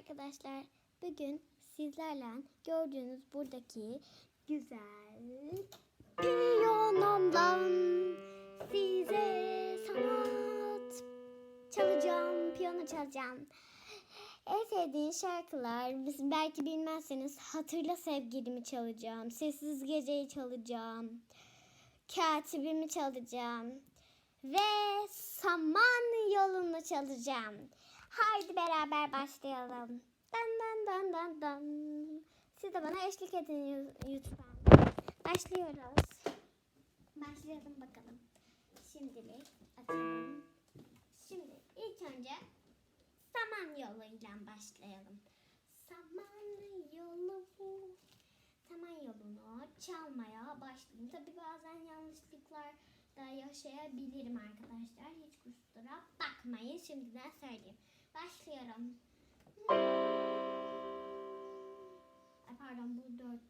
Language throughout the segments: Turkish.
arkadaşlar. Bugün sizlerle gördüğünüz buradaki güzel piyanomdan size sanat çalacağım, piyano çalacağım. En sevdiğin şarkılar, belki bilmezseniz Hatırla Sevgilimi çalacağım, Sessiz Geceyi çalacağım, Katibimi çalacağım ve Saman Yolunu çalacağım. Haydi beraber başlayalım. Dan dan dan dan dan. Siz de bana eşlik edin lütfen. Başlıyoruz. Başlayalım bakalım. Şimdilik açalım. Şimdi ilk önce saman yoluyla başlayalım. Saman yolu bu. Saman yolunu çalmaya başladım. Tabi bazen yanlışlıklar da yaşayabilirim arkadaşlar. Hiç kusura bakmayın. Şimdiden söyleyeyim. Başlıyorum. Ay pardon bu dörttü.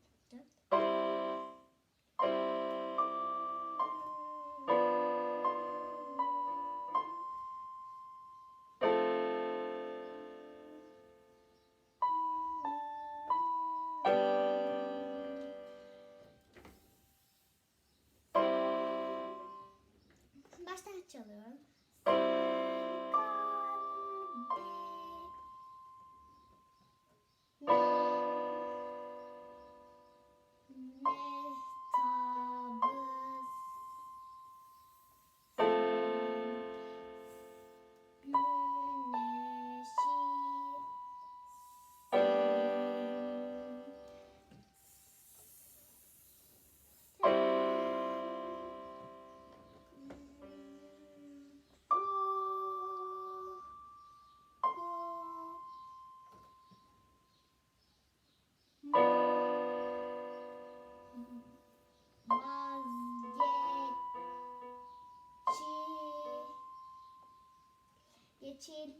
kitchen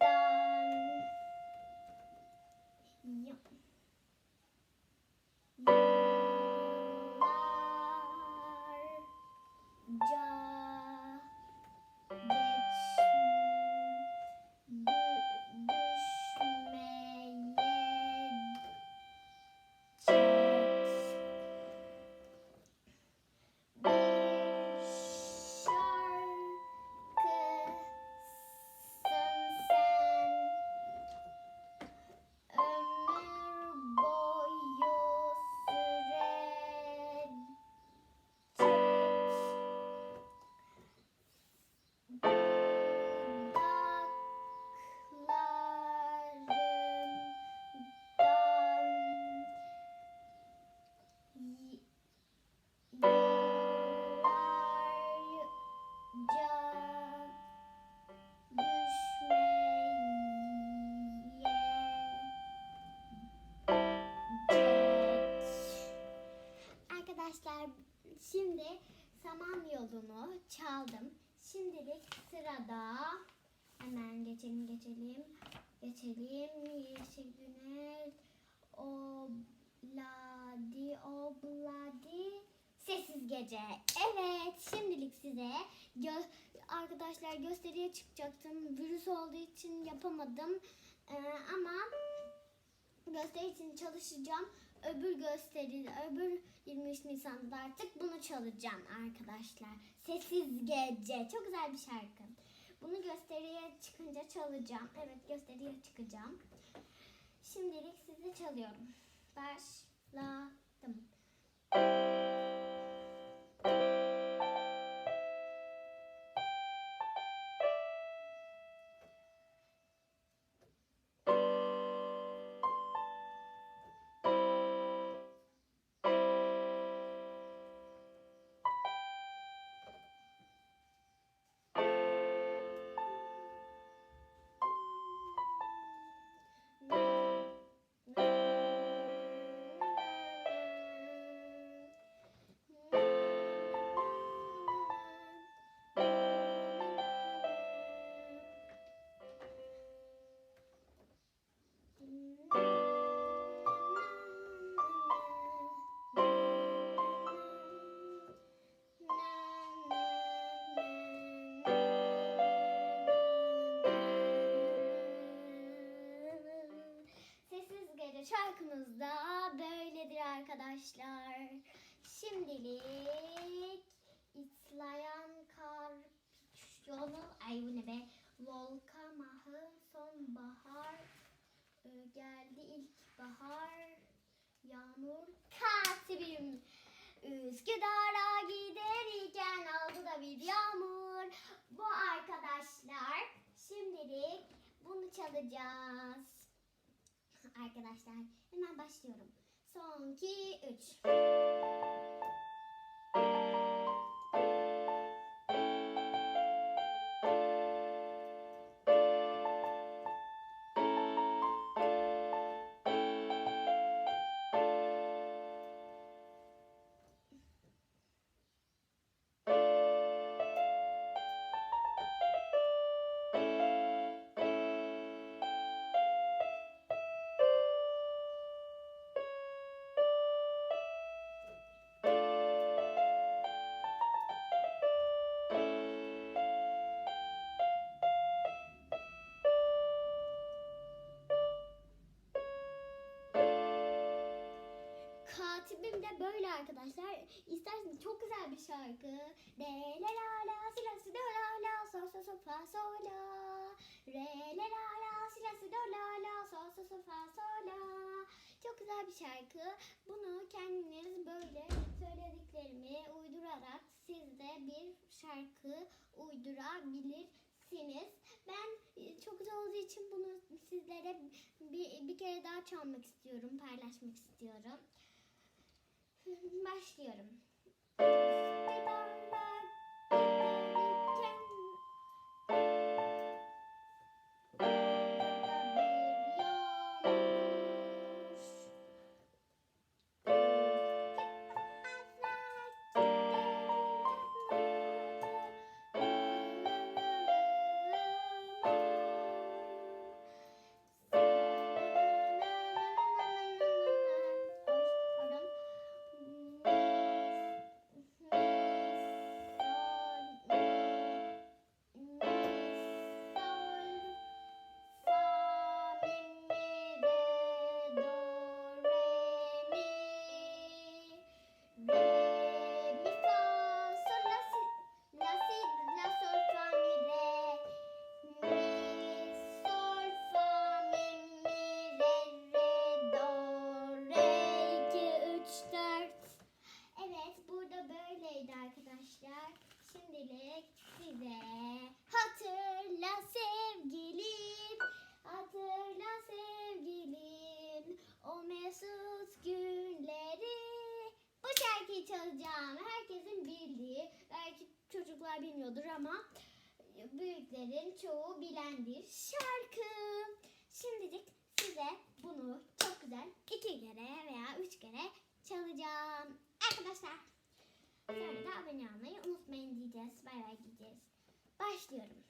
da. Yolunu çaldım. Şimdilik sırada hemen geçelim geçelim. Geçelim. Yeşil güneş. Obladi obladi. Sessiz gece. Evet şimdilik size gö- arkadaşlar gösteriye çıkacaktım. Virüs olduğu için yapamadım. Ee, ama gösteri için çalışacağım. Öbür gösteri, öbür 23 Nisan'da artık bunu çalacağım arkadaşlar. Sessiz Gece. Çok güzel bir şarkı. Bunu gösteriye çıkınca çalacağım. Evet gösteriye çıkacağım. Şimdilik size çalıyorum. Baş. Şarkımız da böyledir arkadaşlar. Şimdilik İtlayan kar yolu ay bu ne be? Volka mahı sonbahar geldi ilkbahar yağmur katibim Üsküdar'a giderken aldı da bir yağmur. Bu arkadaşlar şimdilik bunu çalacağız arkadaşlar. Hemen başlıyorum. Son 2 3. De böyle arkadaşlar. İsterseniz çok güzel bir şarkı. De la la la si la si do la la sol sol sol fa sol la. Re la la la si la si do la la sol sol sol fa sol la. Çok güzel bir şarkı. Bunu kendiniz böyle söylediklerimi uydurarak siz de bir şarkı uydurabilirsiniz. Ben e, çok güzel olduğu için bunu sizlere bir, bir kere daha çalmak istiyorum, paylaşmak istiyorum. Başlıyorum. Çocuklar bilmiyordur ama büyüklerin çoğu bilen bir şarkı. Şimdilik size bunu çok güzel iki kere veya üç kere çalacağım. Arkadaşlar Sonra da abone olmayı unutmayın diyeceğiz. Bay bay diyeceğiz. Başlıyorum.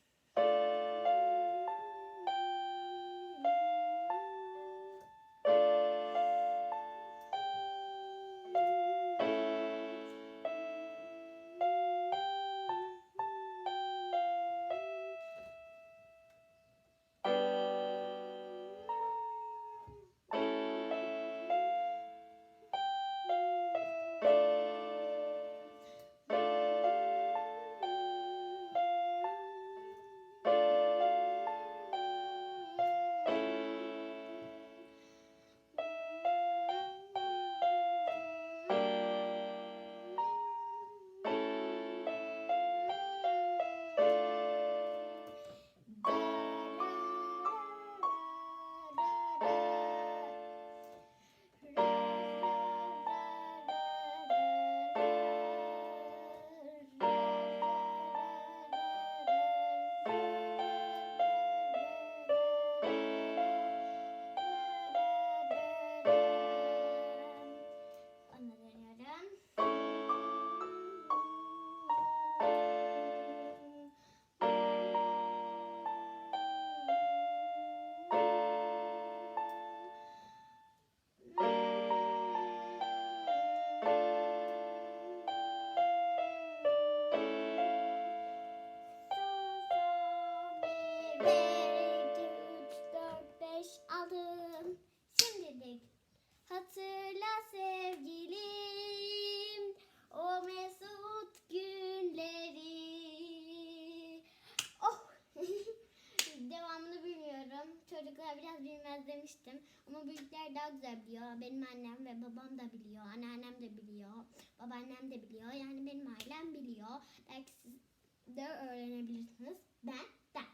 Söylemiştim. Ama büyükler daha güzel biliyor. Benim annem ve babam da biliyor. Anneannem de biliyor. Babaannem de biliyor. Yani benim ailem biliyor. Belki siz de öğrenebilirsiniz. Ben, ben.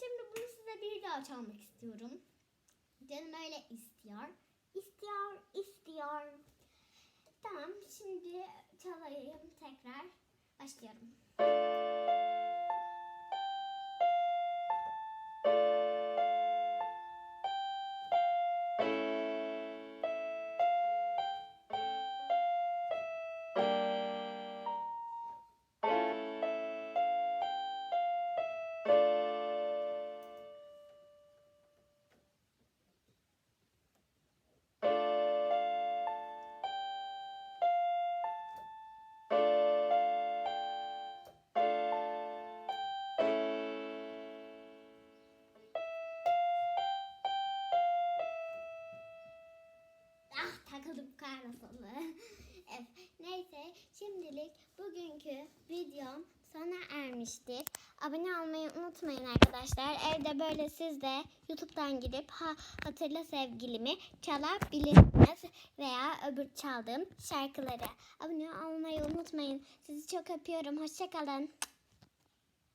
Şimdi bunu size bir daha çalmak istiyorum. Canım öyle istiyor. İstiyor, istiyor. Tamam, şimdi çalayım tekrar. Başlıyorum. Kahrasolu. evet, neyse şimdilik bugünkü videom sona ermiştir. Abone olmayı unutmayın arkadaşlar. Evde böyle siz de YouTube'dan gidip ha, hatırla sevgilimi çalabilirsiniz. Veya öbür çaldığım şarkıları. Abone olmayı unutmayın. Sizi çok öpüyorum. Hoşçakalın.